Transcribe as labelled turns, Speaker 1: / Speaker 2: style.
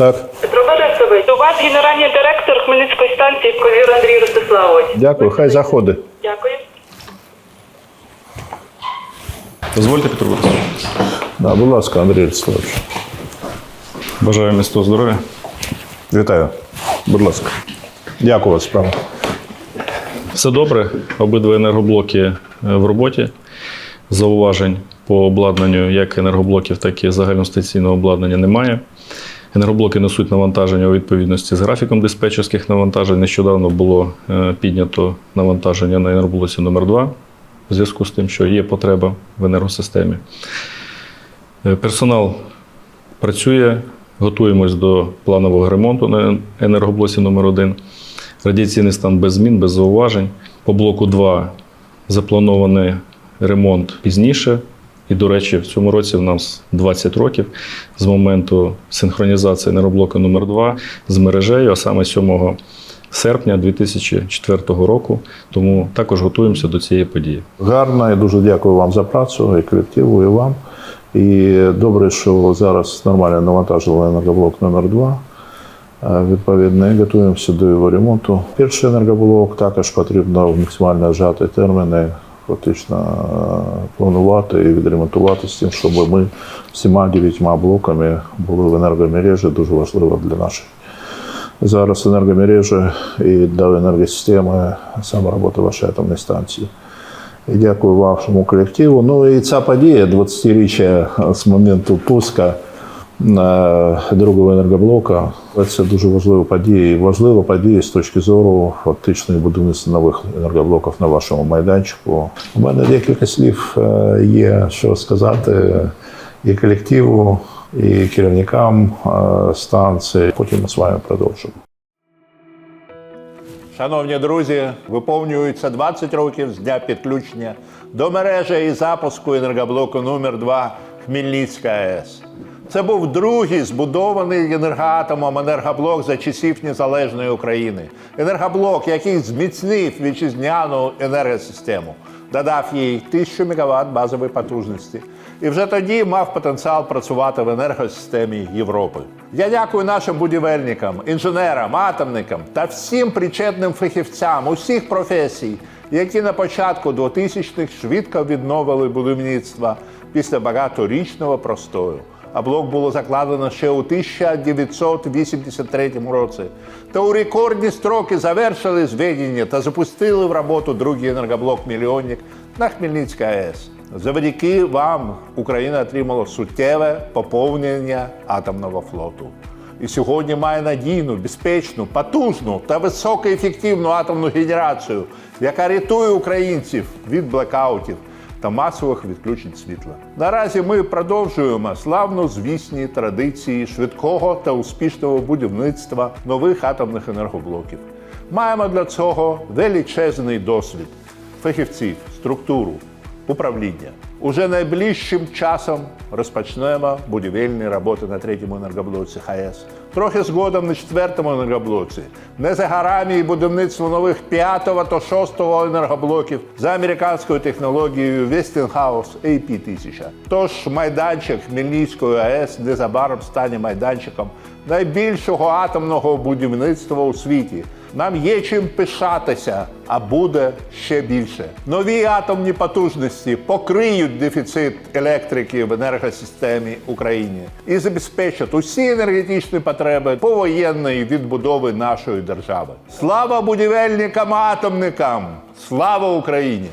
Speaker 1: Так,
Speaker 2: Петро Борисович, у вас генеральний директор Хмельницької станції Ковір Андрій Ростиславович.
Speaker 1: дякую, хай заходить.
Speaker 2: Дякую.
Speaker 3: Дозвольте, Петро Борисович.
Speaker 1: Да, будь ласка, Андрій Ростиславович.
Speaker 3: Бажаю міцного здоров'я.
Speaker 1: Вітаю. Будь ласка. Як у вас справа?
Speaker 3: Все добре. Обидва енергоблоки е, в роботі. Зауважень по обладнанню як енергоблоків, так і загальностаційного обладнання немає. Енергоблоки несуть навантаження у відповідності з графіком диспетчерських навантажень. Нещодавно було е, піднято навантаження на енергоблоці номер 2 в зв'язку з тим, що є потреба в енергосистемі. Е, Персонал працює, готуємось до планового ремонту на енергоблоці номер 1 Радіаційний стан без змін, без зауважень. По блоку 2 запланований ремонт пізніше. І, до речі, в цьому році в нас 20 років з моменту синхронізації енергоблоку номер 2 з мережею, а саме 7 серпня 2004 року. Тому також готуємося до цієї події.
Speaker 1: Гарно, я дуже дякую вам за працю і колективу, і вам. І добре, що зараз нормально навантажили енергоблок номер 2 Е, Відповідно, і готуємося до його ремонту. Перший енергоблок також потрібно максимально зжаті терміни фактично е, планувати і відремонтувати з тим, щоб ми всіма дев'ятьма блоками були в енергомережі. Дуже важливо для нашої зараз енергомережі і для енергосистеми саме роботи вашої атомної станції. І дякую вашому колективу. Ну і ця подія 20-річчя з моменту пуска другого енергоблока. Це дуже важлива подія. І важлива подія з точки зору фактично будівництва нових енергоблоків на вашому майданчику. У мене декілька слів е, є, що сказати і колективу, і керівникам е, станції. Потім ми з вами продовжимо.
Speaker 4: Шановні друзі, виповнюється 20 років з дня підключення до мережі і запуску енергоблоку номер 2 Хмельницька АЕС. Це був другий збудований енергоатомом енергоблок за часів незалежної України. Енергоблок, який зміцнив вітчизняну енергосистему, додав їй 1000 МВт базової потужності. І вже тоді мав потенціал працювати в енергосистемі Європи. Я дякую нашим будівельникам, інженерам, атомникам та всім причетним фахівцям усіх професій, які на початку 2000-х швидко відновили будівництво після багаторічного простою. А блок було закладено ще у 1983 році. Та у рекордні строки завершили зведення та запустили в роботу другий енергоблок Мільйонник на Хмельницькій АЕС. Завдяки вам Україна отримала суттєве поповнення атомного флоту. І сьогодні має надійну, безпечну, потужну та високоефективну атомну генерацію, яка рятує українців від блекаутів та масових відключень світла. Наразі ми продовжуємо славно звісні традиції швидкого та успішного будівництва нових атомних енергоблоків. Маємо для цього величезний досвід фахівців, структуру, управління. Уже найближчим часом розпочнемо будівельні роботи на третьому енергоблоці ХАЕС. Трохи згодом на четвертому енергоблоці. Не за горами і будівництво нових п'ятого та шостого енергоблоків за американською технологією Westinghouse AP1000. Тож майданчик Хмельницької АЕС незабаром стане майданчиком найбільшого атомного будівництва у світі. Нам є чим пишатися, а буде ще більше. Нові атомні потужності покриють дефіцит електрики в енергосистемі України і забезпечать усі енергетичні потреби повоєнної відбудови нашої держави. Слава будівельникам атомникам! Слава Україні!